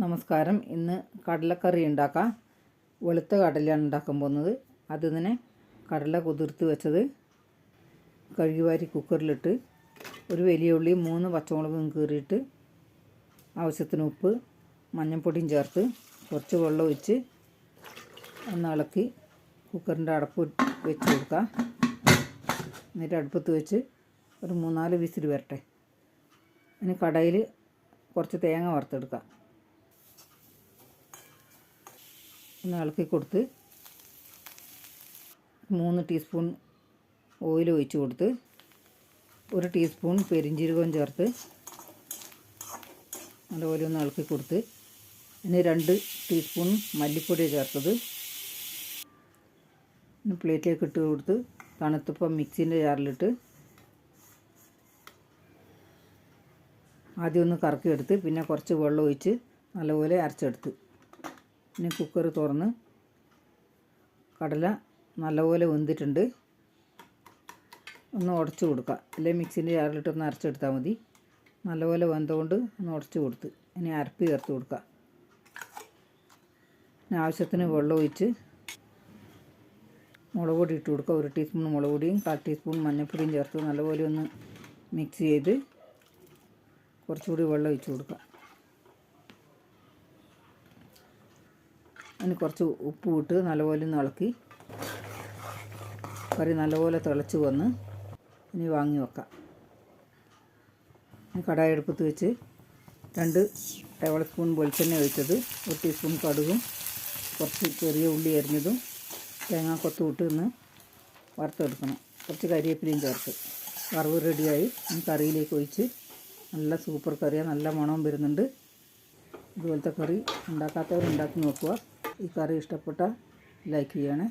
നമസ്കാരം. ഇന്ന് കടലക്കറി ഉണ്ടാക്കാം. വെളുത്ത കടലയാണ് ഉണ്ടാക്കാൻ പോകുന്നത്. അതിനെ കടല കുതിർത്ത് വെച്ചത് കഴുകി വാരി കുക്കറിലിട്ട് ഒരു വലിയ ഉള്ളി മൂന്ന് പച്ചമുളകും കീറിയിട്ട് ആവശ്യത്തിന് ഉപ്പ് മഞ്ഞൾപ്പൊടിയും ചേർത്ത് കുറച്ച് വെള്ളം ഒഴിച്ച് ഒന്ന് ഇളക്കി കുക്കറിന്റെ അടപ്പ് വെച്ച് കൊടുക്കുക എന്നിട്ട് അടുപ്പത്ത് വെച്ച് ഒരു മൂന്നാൽ വിസിൽ വരട്ടെ. ഇനി കടയിൽ കുറച്ച് തേങ്ങ വറുത്തെടുക്കാം. ഒന്ന് ഇളക്കി കൊടുത്ത് മൂന്ന് ടീസ്പൂൺ ഓയിൽ ഒഴിച്ച് കൊടുത്ത് ഒരു ടീസ്പൂൺ പെരിഞ്ജീരകവും ചേർത്ത് നല്ലപോലെ ഒന്ന് ഇളക്കി കൊടുത്ത് ഇനി രണ്ട് ടീസ്പൂൺ മല്ലിപ്പൊടി ചേർത്തത്. പ്ലേറ്റിലേക്ക് ഇട്ട് കൊടുത്ത് തണുത്തപ്പം മിക്സിന്റെ ജാറിലിട്ട് ആദ്യം ഒന്ന് കറക്കിയെടുത്ത് പിന്നെ കുറച്ച് വെള്ളം ഒഴിച്ച് നല്ലപോലെ അരച്ചെടുത്ത്. പിന്നെ കുക്കർ തുറന്ന് കടല നല്ലപോലെ വെന്തിട്ടുണ്ട്. ഒന്ന് ഉടച്ചു കൊടുക്കുക അല്ലെങ്കിൽ മിക്സിന്റെ ചാറിലിട്ട് ഒന്ന് അരച്ചെടുത്താൽ മതി. നല്ലപോലെ വെന്തുകൊണ്ട് ഒന്ന് ഉടച്ചു കൊടുത്ത് ഇനി അരപ്പ് ചേർത്ത് കൊടുക്കുക ഇനി ആവശ്യത്തിന് വെള്ളം ഒഴിച്ച് മുളക് പൊടി ഇട്ട് കൊടുക്കുക ഒരു ടീസ്പൂൺ മുളക് പൊടിയും കാൽ ടീസ്പൂൺ മഞ്ഞൾപ്പൊടിയും ചേർത്ത് നല്ലപോലെ ഒന്ന് മിക്സ് ചെയ്ത് കുറച്ചുകൂടി വെള്ളം ഒഴിച്ച് കൊടുക്കുക അതിന് കുറച്ച് ഉപ്പ് ഇട്ട് നല്ലപോലെ ഒന്ന് ഇളക്കി. കറി നല്ലപോലെ തിളച്ച് വന്ന് ഇനി വാങ്ങി വെക്കാം. കടായി അടുപ്പത്ത് വെച്ച് രണ്ട് ടേബിൾ സ്പൂൺ വെളിച്ചെണ്ണ ഒഴിച്ചത് ഒരു ടീസ്പൂൺ കടുകും കുറച്ച് ചെറിയ ഉള്ളി അരിഞ്ഞതും തേങ്ങ കൊത്തു വിട്ട് ഒന്ന് വറുത്തെടുക്കണം. കുറച്ച് കരിവേപ്പിലയും ചേർത്ത്. വറവ് റെഡിയായി. കറിയിലേക്ക് ഒഴിച്ച് നല്ല സൂപ്പർ കറിയാണ് നല്ല മണവും വരുന്നുണ്ട്. ഇതുപോലത്തെ കറി ഉണ്ടാക്കാത്തവർ ഉണ്ടാക്കി നോക്കുക. ഈ കറി ഇഷ്ടപ്പെട്ട ലൈക്ക് ചെയ്യണേ.